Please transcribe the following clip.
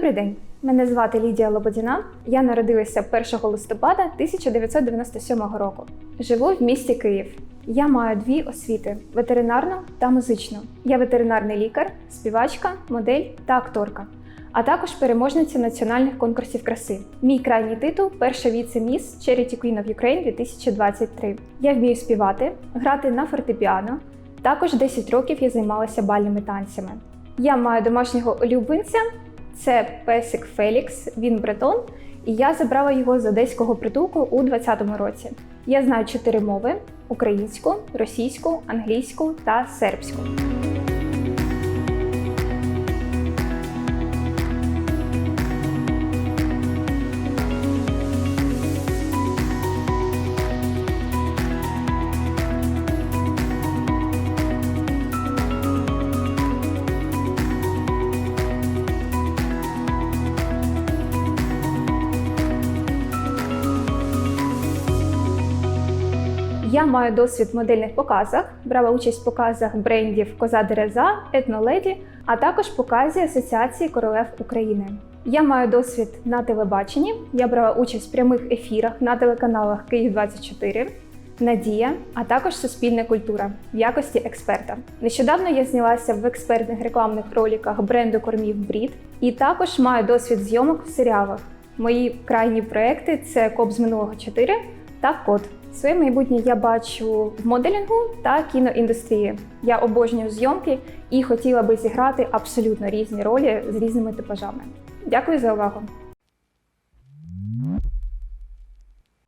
Добрий день, мене звати Лідія Лободіна. Я народилася 1 листопада 1997 року. Живу в місті Київ. Я маю дві освіти: ветеринарну та музичну. Я ветеринарний лікар, співачка, модель та акторка, а також переможниця національних конкурсів краси. Мій крайній титул перша віце-міс Charity Queen of Ukraine 2023. Я вмію співати, грати на фортепіано. Також 10 років я займалася бальними танцями. Я маю домашнього улюбленця. Це песик Фелікс, він бретон, і я забрала його з одеського притулку у 2020 році. Я знаю чотири мови: українську, російську, англійську та сербську. Я маю досвід в модельних показах, брала участь в показах брендів Коза Дереза, Етноледі, а також показі Асоціації королев України. Я маю досвід на телебаченні. Я брала участь в прямих ефірах на телеканалах Київ 24 Надія, а також Суспільна культура в якості експерта. Нещодавно я знялася в експертних рекламних роліках бренду кормів Брід і також маю досвід зйомок в серіалах. Мої крайні проекти це Коп з минулого 4 та Код. Своє майбутнє я бачу в моделінгу та кіноіндустрії. Я обожнюю зйомки і хотіла би зіграти абсолютно різні ролі з різними типажами. Дякую за увагу!